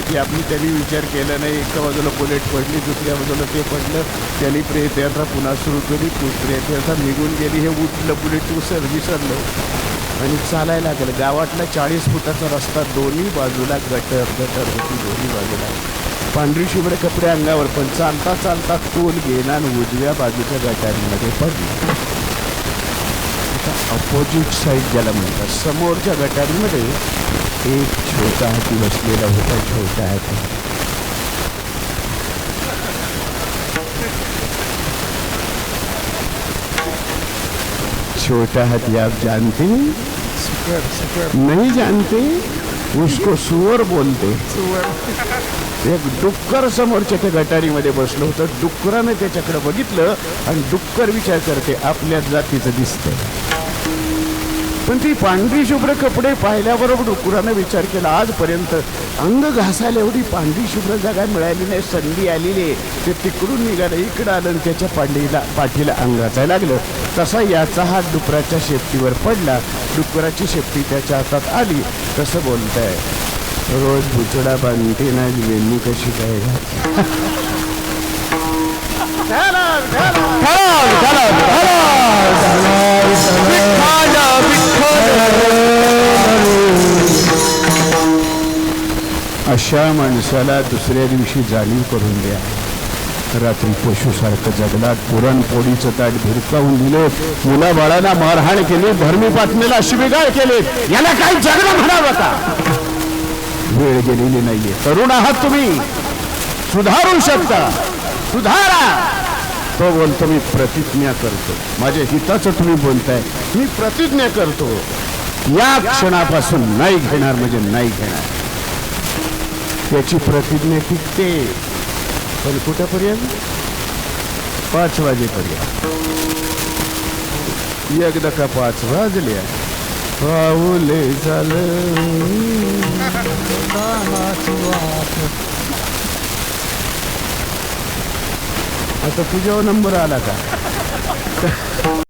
की आपली त्यांनी विचार केला नाही. एका बाजूला बुलेट पडली दुसऱ्या बाजूला ते पडलं. त्यांनी प्रेतयात्रा पुन्हा सुरू केली. प्रेतयात्रा निघून गेली. हे उठलं बुलेट उसर विसरलं. आणि चालायला लागलं. गावातला चाळीस फुटाचा रस्ता दोन्ही बाजूला गटर गटर होती. दोन्ही बाजूला. पांढरी शुभ्र कपडे अंगावर पण चालता चालता तोल गेला आणि उजव्या बाजूच्या गटारीमध्ये पडली. आता अपोजिट साईड ज्याला म्हणतात समोरच्या गटारीमध्ये एक छोटा हाती बसलेला होता छोटा हाती. छोटा हाथी आप जानते? हैं नहीं जानते? उसको सुअर बोलते. सुपर एक डुक्कर समोरच्या त्या गटारीमध्ये बसलं होतं. डुक्कराने त्याच्याकडे बघितलं आणि डुक्कर विचार करते आपल्या जातीचं दिसतंय. पण ती पांढरी शुभ्र कपडे पाहिल्याबरोबर डुकुरानं विचार केला. आजपर्यंत अंग घासायला एवढी पांढरी शुभ्र जागा मिळाली नाही संधी आलेली आहे. ते तिकडून निघालं इकडं आलं आणि त्याच्या पांढरीला पाठीला अंग घासायला लागलं. तसा याचा हात डुकराच्या शेपटीवर पडला. डुकराची शेपटी त्याच्या हातात आली. कसं बोलताय? रोज बुचडा बांधते ना वेणी कशी काय? अशा माणसाला दुसऱ्या दिवशी जाणीव करून द्या. रात्री पशुसारखं जगलात पुरणपोळीचं ताट भिरकावून दिले मुलाबाळाला मारहाण केली धर्मी पातणीला शिबिगाळ केले याला काही जगणं म्हणावं का वेळ गेलेली नाहीये. तरुण आहात तुम्ही. सुधारू शकता. सुधारा. तो बोलतो मी प्रतिज्ञा करतो. माझ्या हिताचं तुम्ही बोलताय. मी प्रतिज्ञा करतो. या क्षणापासून नाही घेणार म्हणजे नाही घेणार. त्याची प्रतिज्ञा टिकते. पण कुठंपर्यंत? पाच वाजेपर्यंत. एकदा का पाच वाजल्या पाऊले झालं. आता तुझ्यावर नंबर आला का?